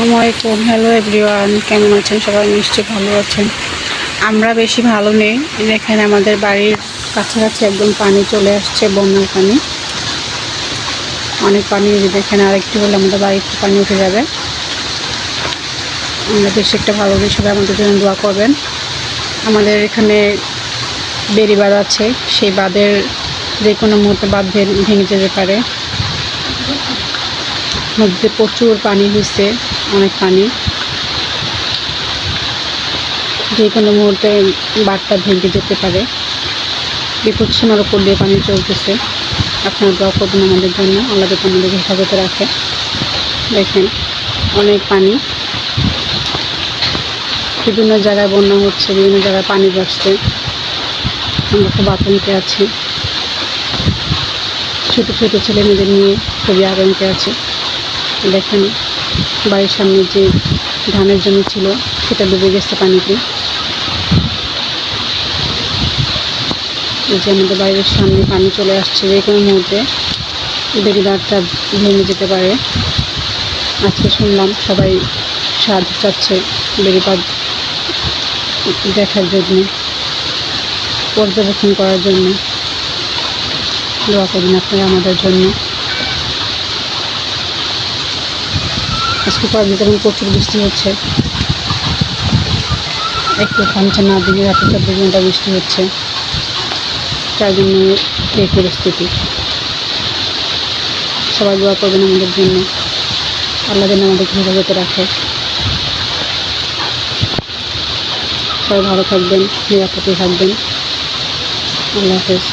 আসসালামু আলাইকুম। Hello everyone কেমন আছেন? সবাই নিশ্চয়ই ভালো আছেন। আমরা বেশি ভালো নেই। এখানে আমাদের বাড়ির কাছাকাছি একদম পানি চলে আসছে, বন্যার পানি। অনেক পানি এই যে দেখেন আর একটু হলে আমাদের বাড়িতে পানি উঠে যাবে। আমরা বেশি একটা ভালো হিসেবে আমাদের জন্য দোয়া করবেন। আমাদের এখানে বেরি বাঁধ আছে, সেই বাঁধের যে কোনো মুহূর্তে বাঁধ ভেঙে যেতে পারে। নদীতে প্রচুর পানি হয়েছে অনেক পানি। যে কোনো মুহূর্তে বাঁধটা ভেঙে যেতে পারে। বিপদ সীমার উপর দিয়ে পানি চলতেছে। আপনার দোয়া করবেন আমাদের জন্য। আল্লাহ আমাদের হেফাজতে রাখে। দেখেন, অনেক পানি। বিভিন্ন জায়গায় বন্যা হচ্ছে, বিভিন্ন জায়গায় পানি বাড়ছে আমরা খুব আতঙ্কে আছি। ছোটো ছোটো ছেলে মেয়েদের নিয়ে খুবই আতঙ্কে আছে। দেখেন বাড়ির সামনে যে ধানের জমি ছিল, সেটা ডুবে গেছে পানিতে। এই যে আমাদের বাড়ির সামনে পানি চলে আসছে যে কোনো মুহূর্তে। বেরিবারটা ভেঙে যেতে পারে। আজকে শুনলাম সবাই সাহায্য চাচ্ছে বেরিবাদ দেখার জন্য, পর্যবেক্ষণ করার জন্য। দোয়া করুন আপনারা আমাদের জন্য। আজকে কয়েকদিন যেমন প্রচুর বৃষ্টি হচ্ছে, একটু থামছে না দিনে রাতে চব্বিশ ঘণ্টা বৃষ্টি হচ্ছে। তার জন্য এই পরিস্থিতি। সবাই দোয়া করবেন আমাদের জন্য। আল্লাহ যেন আমাদেরকে হেফাজতে রাখে। সবাই ভালো থাকবেন, নিরাপদে থাকবেন। আল্লাহ হাফেজ।